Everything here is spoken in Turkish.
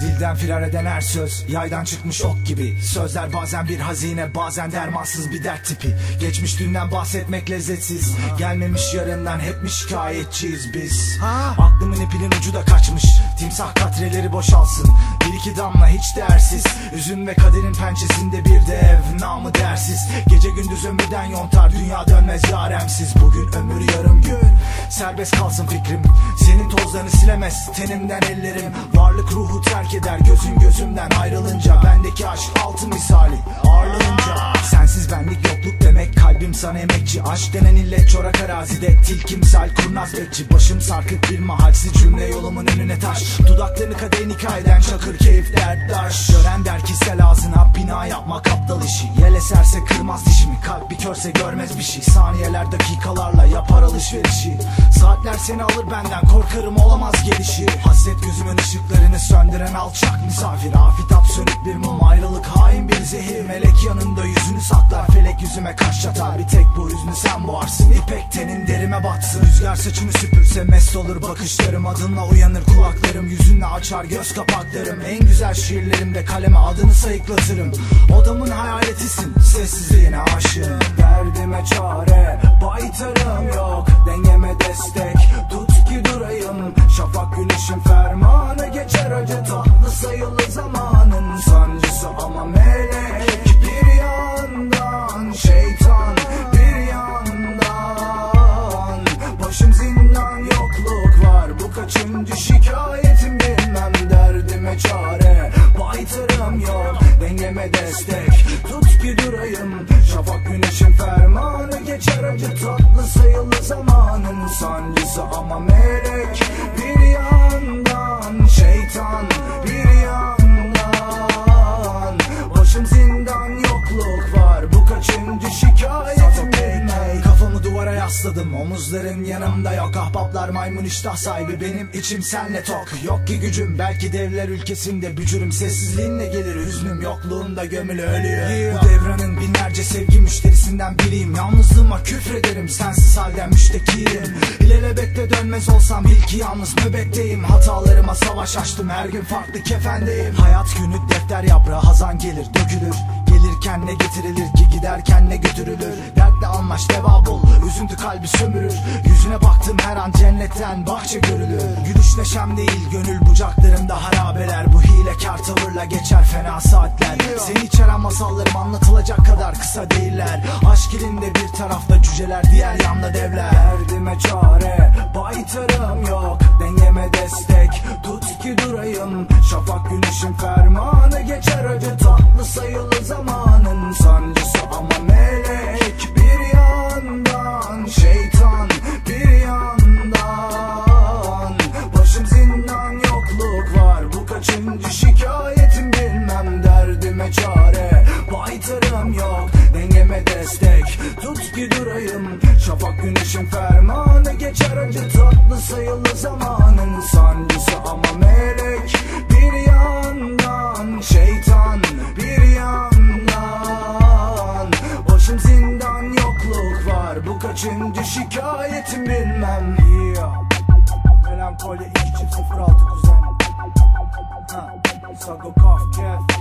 Dilden firar eden her söz Yaydan çıkmış ok gibi. Sözler bazen bir hazine bazen dermansız bir dert tipi. Geçmiş dünden bahsetmek lezzetsiz. Gelmemiş yarından hep mi şikayetçiyiz biz? Aklımın ipinin ucu da kaçmış. Timsah katreleri boşalsın. Bir iki damla hiç değersiz. Üzüm ve kaderin pençesinde bir dev Namı dersiz. Gece gündüz ömürden yontar Dünya dönmez yaremsiz. Bugün ömür yarım gün. Serbest kalsın fikrim. Senin tozlarını silemez tenimden ellerim. Varlık ruhu terk eder gözün gözümden ayrılınca. Bendeki aşk altın misali ağırlanınca. Sensiz benlik yokluk demek kalbim sana emekçi Aşk denen illet çorak arazide. Tilkimsel kurnaz bekçi. Başım sarkık bir mahalsiz cümle yolumun önüne taş. Dudaklarını kadehin hikayeden çakır keyif derttaş Gören der ki sel ağzına bina yapmak aptal işi. Yel eserse kırmaz dişimi. Kalp bir körse görmez bir şey. Saniyeler dakikalarla yapar alışverişi. Saatler seni alır benden. Korkarım olamaz gelişi. Hasret gözümün ışıklarını söndüren alçak misafir. Afitap sönük bir mum. Ayrılık hain bir zehir Melek yanında yüzünü saklar felek yüzüme kaş çatar Bir tek bu hüznü sen boğarsın ipek tenin derime batsın. Rüzgar saçını süpürse mest olur bakışlarım Adınla uyanır kulaklarım yüzünle açar göz kapaklarım. En güzel şiirlerimde kaleme adını sayıklatırım. Odamın hayaletisin sessizliğine aşığım. Derdime çare baytarım yok Dengeme destek. Tut tut ki durayım Şafak güneşin fermanı geçer acı tatlı sayılı zamanın sancısı ama melek? Bir duvara yasladım omuzların yanımda yok. Ahbaplar maymun iştah sahibi benim içim senle tok. Yok ki gücüm belki devler ülkesinde bücürüm. Sessizliğinle gelir hüznüm yokluğunda gömülü ölüyor Bu devranın binlerce sevgi müşterisinden biriyim. Yalnızlığıma küfrederim sensiz halden müştekiyim. İlelebette dönmez olsam bil ki yalnız nöbetteyim. Hatalarıma savaş açtım her gün farklı kefendeyim. Hayat günü defter yaprağı hazan gelir dökülür. Gelirken ne getirilir ki giderken ne götürülür? Dertle anlaş deva bul üzüntü kalbi sömürür. Yüzüne baktım her an cennetten bahçe görülür. Gülüş neşem değil gönül bucaklarımda harabeler. Bu hilekar tavırla geçer fena saatler. Seni içeren masallarım anlatılacak kadar kısa değiller. Aşk ilinde bir tarafta cüceler diğer yanda devler. Derdime çare baytarım yok. Dengeme destek tut ki durayım. Şafak güneşin fermanı geçer. Acı tatlı sayılı zamanın güneşin fermanı. Geçer acı tatlı sayılı zamanın sancısı ama melek bir yandan şeytan bir yandan. Başım zindan yokluk var. Bu kaçıncı şikayetim bilmem. Yeah. Melankoli 2 çift 06 kuzen. Ha. Sago Kaf Kef